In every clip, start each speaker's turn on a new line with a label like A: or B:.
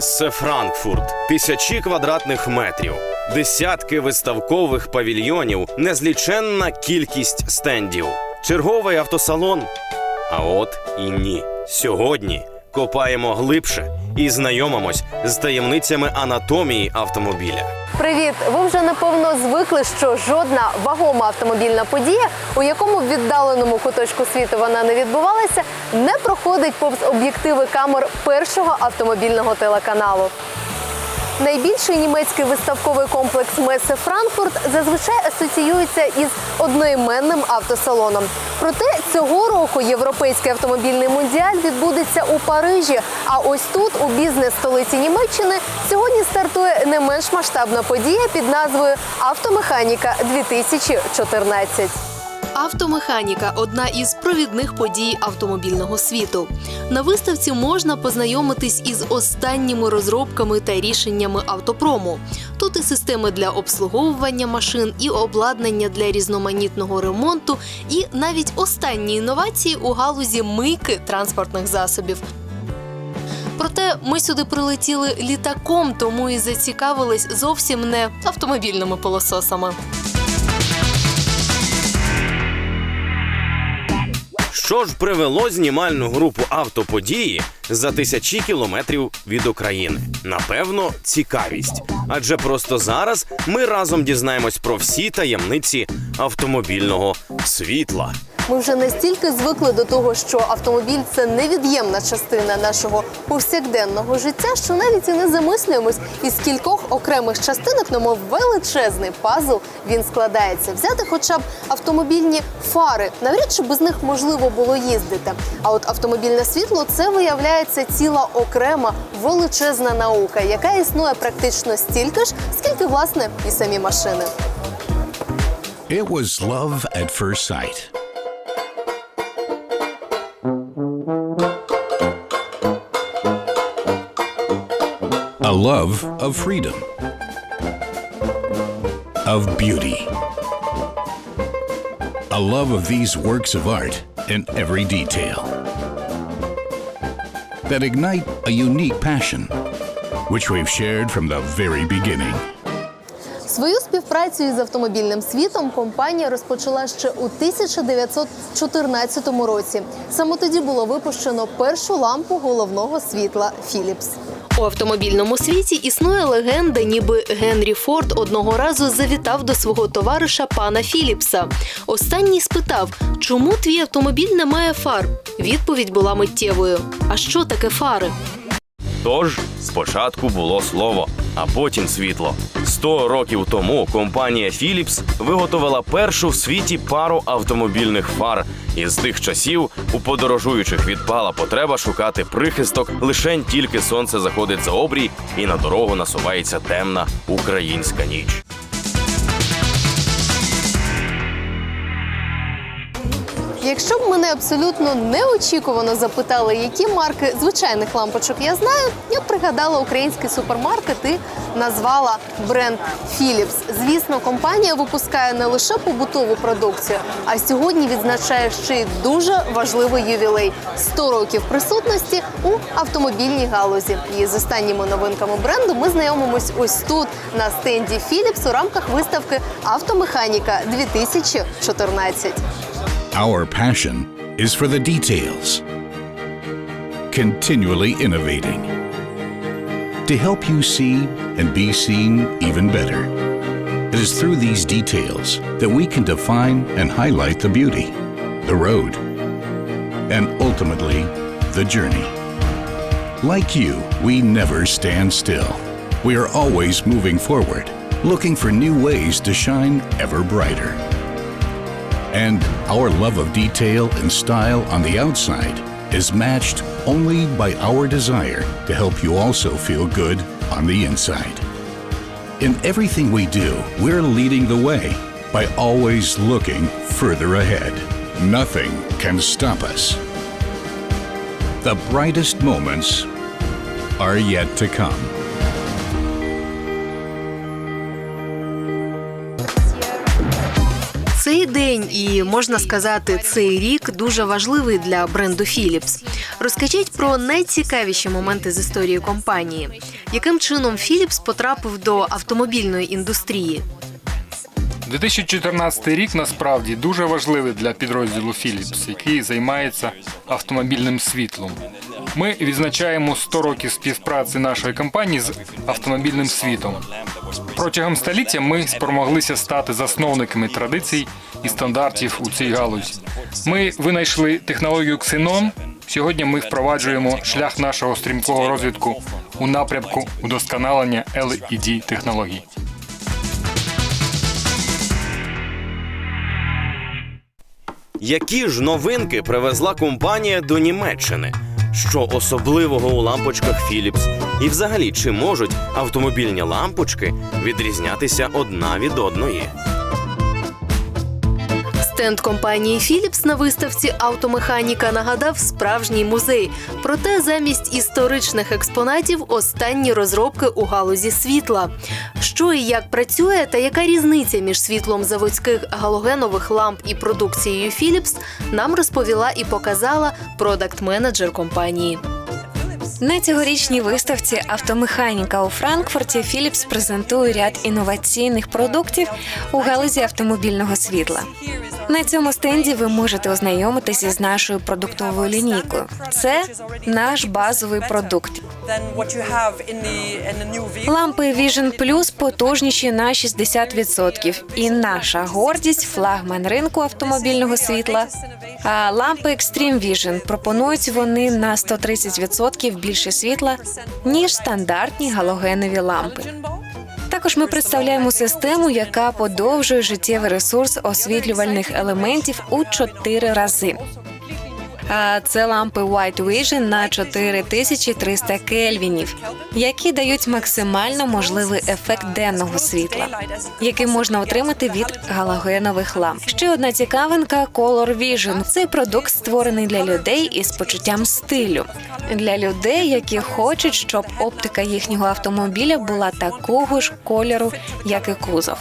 A: Мессе Франкфурт, тисячі квадратних метрів, десятки виставкових павільйонів, незліченна кількість стендів, черговий автосалон. А от і ні. Сьогодні копаємо глибше і знайомимось з таємницями анатомії автомобіля.
B: Привіт! Ви вже напевно звикли, що жодна вагома автомобільна подія, у якому віддаленому куточку світу вона не відбувалася, не проходить повз об'єктиви камер першого автомобільного телеканалу. Найбільший німецький виставковий комплекс Месе Франкфурт зазвичай асоціюється із одноіменним автосалоном. Проте цього року європейський автомобільний мундіаль відбудеться у Парижі. А ось тут, у бізнес-столиці Німеччини, сьогодні стартує не менш масштабна подія під назвою Автомеханіка 2014.
C: Автомеханіка одна із провідних подій автомобільного світу. На виставці можна познайомитись із останніми розробками та рішеннями автопрому. Тут і системи для обслуговування машин, і обладнання для різноманітного ремонту, і навіть останні інновації у галузі мийки транспортних засобів. Проте ми сюди прилетіли літаком, тому і зацікавились зовсім не автомобільними пилососами.
A: Що ж привело знімальну групу автоподії за тисячі кілометрів від України? Напевно, цікавість. Адже просто зараз ми разом дізнаємось про всі таємниці автомобільного світла.
B: Ми вже настільки звикли до того, що автомобіль це невід'ємна частина нашого повсякденного життя, що навіть і не замислюємось, із кількох окремих частинок, немов величезний пазл, він складається. Взяти хоча б автомобільні фари, навряд чи без них можливо було їздити. А от автомобільне світло це виявляється ціла окрема величезна наука, яка існує практично стільки ж, скільки власне і самі машини.
D: It was love at first sight. Love of freedom, of beauty, a love of these works of art in every detail that ignite a unique passion, which we've shared from the very beginning.
B: Свою співпрацю із автомобільним світом компанія розпочала ще у 1914 році. Саме тоді було випущено першу лампу головного світла Philips.
C: У автомобільному світі існує легенда, ніби Генрі Форд одного разу завітав до свого товариша пана Філіпса. Останній спитав, чому твій автомобіль не має фар. Відповідь була миттєвою. А що таке фари?
A: Тож спочатку було слово, а потім світло. Сто років тому компанія Philips виготовила першу в світі пару автомобільних фар. І з тих часів у подорожуючих відпала потреба шукати прихисток лишень тільки сонце заходить за обрій і на дорогу насувається темна українська ніч.
B: Якщо б мене абсолютно неочікувано запитали, які марки звичайних лампочок я знаю, я б пригадала український супермаркет і назвала бренд Philips. Звісно, компанія випускає не лише побутову продукцію, а сьогодні відзначає ще й дуже важливий ювілей 100 років присутності у автомобільній галузі. І з останніми новинками бренду ми знайомимось ось тут на стенді Philips у рамках виставки Автомеханіка 2014.
D: Our passion is for the details, continually innovating to help you see and be seen even better. It is through these details that we can define and highlight the beauty, the road, and ultimately the journey. Like you, we never stand still. We are always moving forward, looking for new ways to shine ever brighter. And our love of detail and style on the outside is matched only by our desire to help you also feel good on the inside. In everything we do, we're leading the way by always looking further ahead. Nothing can stop us. The brightest moments are yet to come.
C: Цей день і можна сказати, цей рік дуже важливий для бренду Philips. Розкажіть про найцікавіші моменти з історії компанії. Яким чином Філіпс потрапив до автомобільної індустрії?
E: 2014 рік насправді дуже важливий для підрозділу Philips, який займається автомобільним світлом. Ми відзначаємо 100 років співпраці нашої компанії з автомобільним світом. Протягом століття ми спромоглися стати засновниками традицій і стандартів у цій галузі. Ми винайшли технологію Xenon. Сьогодні ми впроваджуємо шлях нашого стрімкого розвитку у напрямку удосконалення LED технологій.
A: Які ж новинки привезла компанія до Німеччини? Що особливого у лампочках Philips? І взагалі, чи можуть автомобільні лампочки відрізнятися одна від одної?
C: Стенд компанії Philips на виставці Автомеханіка нагадав справжній музей. Проте замість історичних експонатів останні розробки у галузі світла. Що і як працює, та яка різниця між світлом заводських галогенових ламп і продукцією Philips, нам розповіла і показала продакт-менеджер компанії.
F: На цьогорічній виставці Автомеханіка у Франкфурті Philips презентує ряд інноваційних продуктів у галузі автомобільного світла. На цьому стенді ви можете ознайомитися з нашою продуктовою лінійкою. Це наш базовий продукт. Лампи Vision Plus потужніші на 60%. І наша гордість флагман ринку автомобільного світла. А лампи Extreme Vision пропонують вони на 130% більше світла ніж стандартні галогенові лампи. Також ми представляємо систему, яка подовжує життєвий ресурс освітлювальних елементів у чотири рази. Це лампи White Vision на 4300 кельвінів, які дають максимально можливий ефект денного світла, який можна отримати від галогенових ламп. Ще одна цікавинка Color Vision. Цей продукт створений для людей із почуттям стилю, для людей, які хочуть, щоб оптика їхнього автомобіля була такого ж кольору, як і кузов.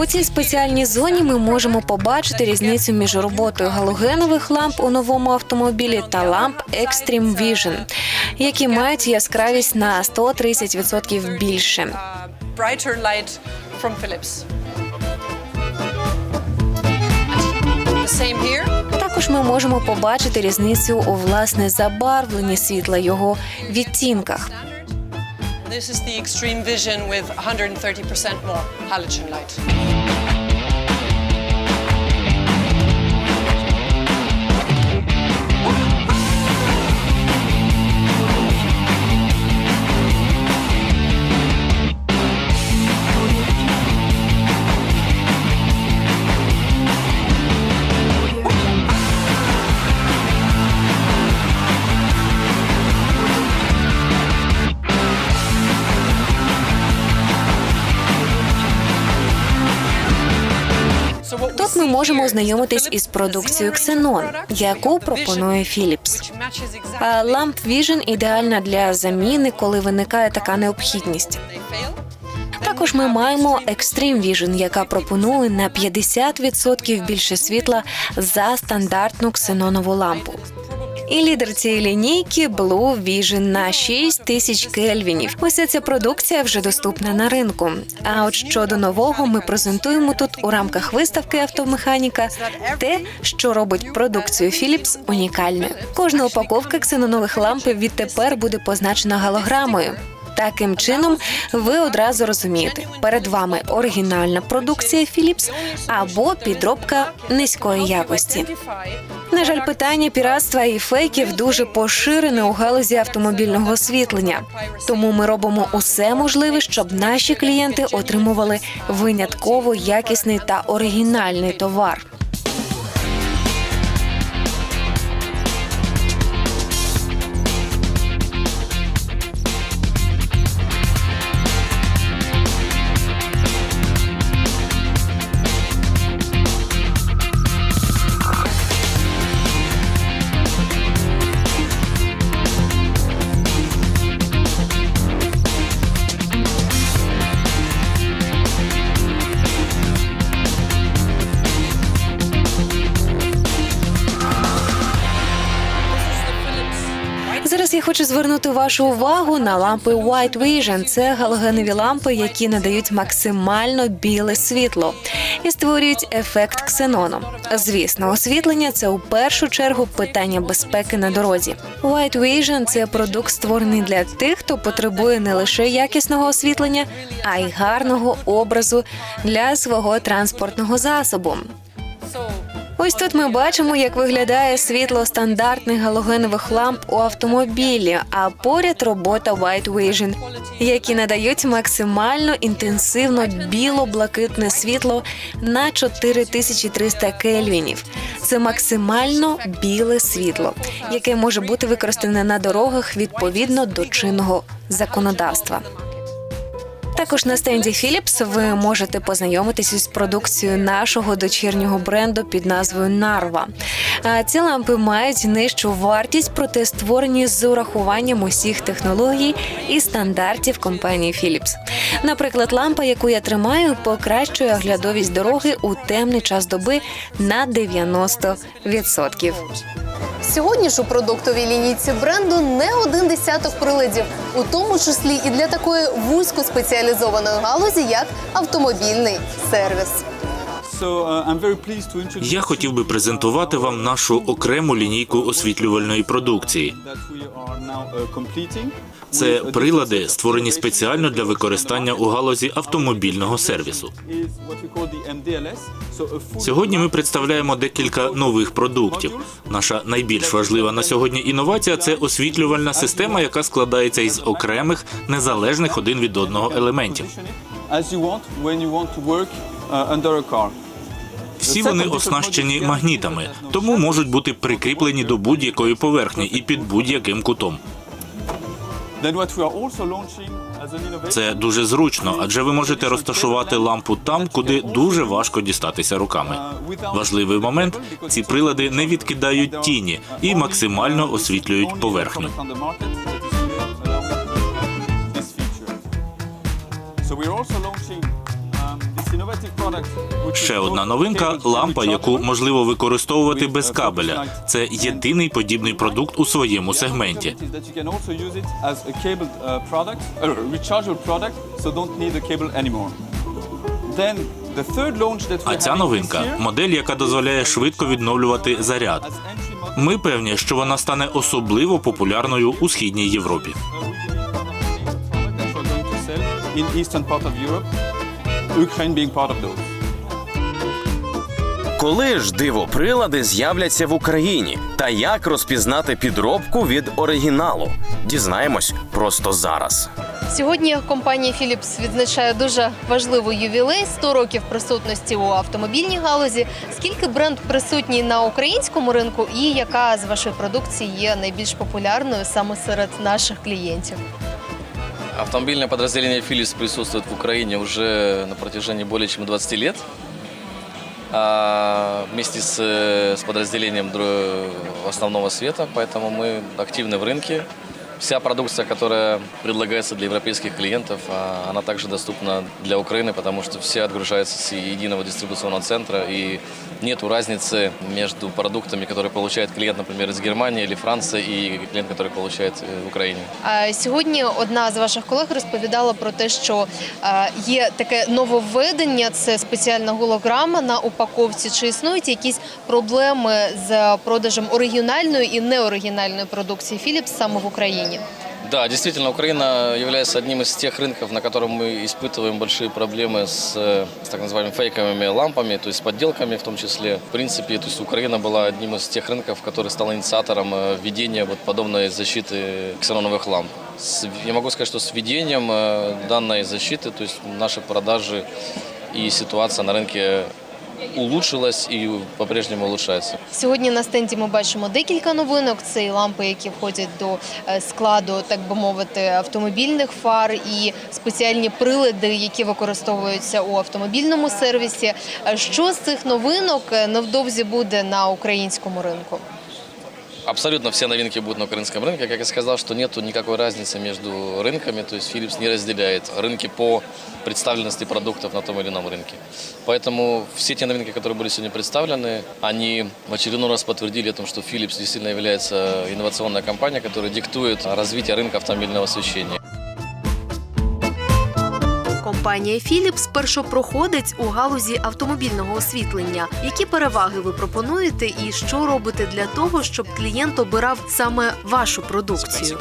F: У цій спеціальній зоні ми можемо побачити різницю між роботою галогенових ламп у новому автомобілі та ламп Extreme Vision, які мають яскравість на 130% більше.
G: Brighter light from Philips.
F: Також ми можемо побачити різницю у власне забарвленні світла його відтінках.
G: This is the extreme vision with 130% more halogen light.
F: Тут ми можемо ознайомитись із продукцією Xenon, яку пропонує Philips. Lamp Vision ідеальна для заміни, коли виникає така необхідність. Також ми маємо Extreme Vision, яка пропонує на 50% більше світла за стандартну ксенонову лампу. І лідер цієї лінійки Blue Vision на 6 тисяч кельвінів. Уся ця продукція вже доступна на ринку. А от щодо нового, ми презентуємо тут у рамках виставки автомеханіка те, що робить продукцію Philips унікальною. Кожна упаковка ксенонових ламп відтепер буде позначена галограмою. Таким чином, ви одразу розумієте, перед вами оригінальна продукція Philips або підробка низької якості. На жаль, питання піратства і фейків дуже поширене у галузі автомобільного освітлення. Тому ми робимо усе можливе, щоб наші клієнти отримували винятково якісний та оригінальний товар. Звернути вашу увагу на лампи White Vision. Це галогенові лампи, які надають максимально біле світло і створюють ефект ксенону. Звісно, освітлення це у першу чергу питання безпеки на дорозі. White Vision – це продукт створений для тих, хто потребує не лише якісного освітлення, а й гарного образу для свого транспортного засобу. Ось тут ми бачимо, як виглядає світло стандартних галогенових ламп у автомобілі, а поряд робота White Vision, які надають максимально інтенсивно біло-блакитне світло на 4300 кельвінів. Це максимально біле світло, яке може бути використане на дорогах відповідно до чинного законодавства. Також на стенді Philips ви можете познайомитися з продукцією нашого дочірнього бренду під назвою Нарва. Ці лампи мають нижчу вартість, проте створені з урахуванням усіх технологій і стандартів компанії Philips. Наприклад, лампа, яку я тримаю, покращує оглядовість дороги у темний час доби на 90%.
B: Сьогодні ж у продуктовій лінійці бренду не один десяток приладів, у тому числі і для такої вузькоспеціалізованої галузі, як автомобільний сервіс.
H: Я хотів би презентувати вам нашу окрему лінійку освітлювальної продукції. Це прилади, створені спеціально для використання у галузі автомобільного сервісу. Сьогодні ми представляємо декілька нових продуктів. Наша найбільш важлива на сьогодні інновація це освітлювальна система, яка складається із окремих незалежних один від одного елементів. Всі вони оснащені магнітами, тому можуть бути прикріплені до будь-якої поверхні і під будь-яким кутом. Це дуже зручно, адже ви можете розташувати лампу там, куди дуже важко дістатися руками. Важливий момент: ці прилади не відкидають тіні і максимально освітлюють поверхню. Ще одна новинка лампа, яку можливо використовувати без кабеля. Це єдиний подібний продукт у своєму сегменті. А ця новинка модель, яка дозволяє швидко відновлювати заряд. Ми певні, що вона стане особливо популярною у східній Європі.
I: in eastern part of Europe, Ukraine being part of those.
A: Коли ж дивоприлади з'являться в Україні? Та як розпізнати підробку від оригіналу? Дізнаємось просто зараз.
B: Сьогодні компанія Philips відзначає дуже важливий ювілей 100 років присутності у автомобільній галузі. Скільки бренд присутній на українському ринку, і яка з вашої продукції є найбільш популярною саме серед наших клієнтів?
J: Автомобильное подразделение Philips присутствует в Украине уже на протяжении более чем 20 лет. А, вместе с, э, с подразделением дро- основного света, поэтому мы активны в рынке. Вся продукция, которая предлагается для европейских клиентов, а, она также доступна для Украины, потому что все отгружаются с единого дистрибуционного центра, и нет разницы между продуктами, которые получает клиент, например, из Германии или Франции, и клиент, который получает э, в Украине.
B: А Сьогодні одна з ваших колег розповідала про те, що е, є таке нововведення, це спеціальна голограма на упаковці. Чи існують якісь проблеми з продажем оригінальної і неоригінальної продукції Philips саме в Україні?
J: Да, действительно, Украина является одним из тех рынков, на котором мы испытываем большие проблемы с, э, с так называемыми фейковыми лампами, то есть с подделками в том числе. В принципе, то есть Украина была одним из тех рынков, который стал инициатором э, введения вот подобной защиты ксеноновых ламп. С- я могу сказать, что с введением э, данной защиты, то есть наши продажи и ситуация на рынке улучшилась і по-прежньому улучшається.
B: Сьогодні на стенді ми бачимо декілька новинок. Це і лампи, які входять до е, складу, так би мовити, автомобільних фар, і спеціальні прилади, які використовуються у автомобільному сервісі. Е, Що з цих новинок е, невдовзі буде на українському ринку?
J: Абсолютно все новинки будут на украинском рынке. Как я сказал, что нет никакой разницы между рынками, то есть Philips не разделяет рынки по представленности продуктов на том или ином рынке. Поэтому все те новинки, которые были сегодня представлены, они в очередной раз подтвердили о том, что Philips действительно является инновационной компанией, которая диктует развитие рынка автомобильного освещения.
C: Компанія Philips першопроходець у галузі автомобільного освітлення. Які переваги ви пропонуєте і що робите для того, щоб клієнт обирав саме вашу продукцію?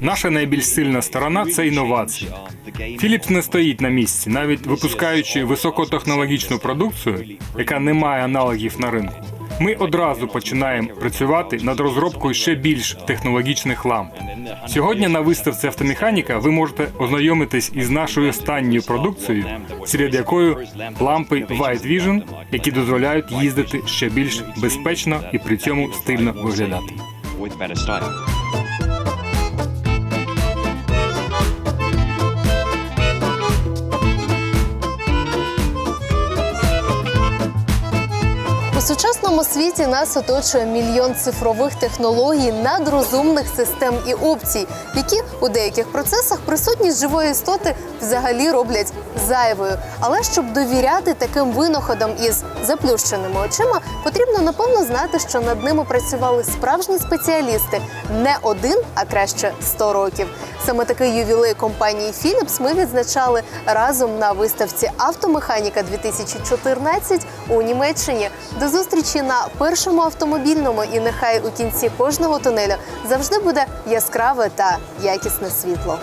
E: Наша найбільш сильна сторона це інновації. Philips не стоїть на місці, навіть випускаючи високотехнологічну продукцію, яка не має аналогів на ринку. Ми одразу починаємо працювати над розробкою ще більш технологічних ламп. Сьогодні на виставці автомеханіка ви можете ознайомитись із нашою останньою продукцією, серед якої лампи White Vision, які дозволяють їздити ще більш безпечно і при цьому стильно виглядати.
B: Сучасному світі нас оточує мільйон цифрових технологій, надрозумних систем і опцій, які у деяких процесах присутність живої істоти взагалі роблять зайвою. Але щоб довіряти таким винаходам із заплющеними очима, потрібно напевно знати, що над ними працювали справжні спеціалісти не один, а краще 100 років. Саме такий ювілей компанії Philips ми відзначали разом на виставці Автомеханіка 2014 у Німеччині. До зустрічі на першому автомобільному і нехай у кінці кожного тунелю завжди буде яскраве та якісне світло.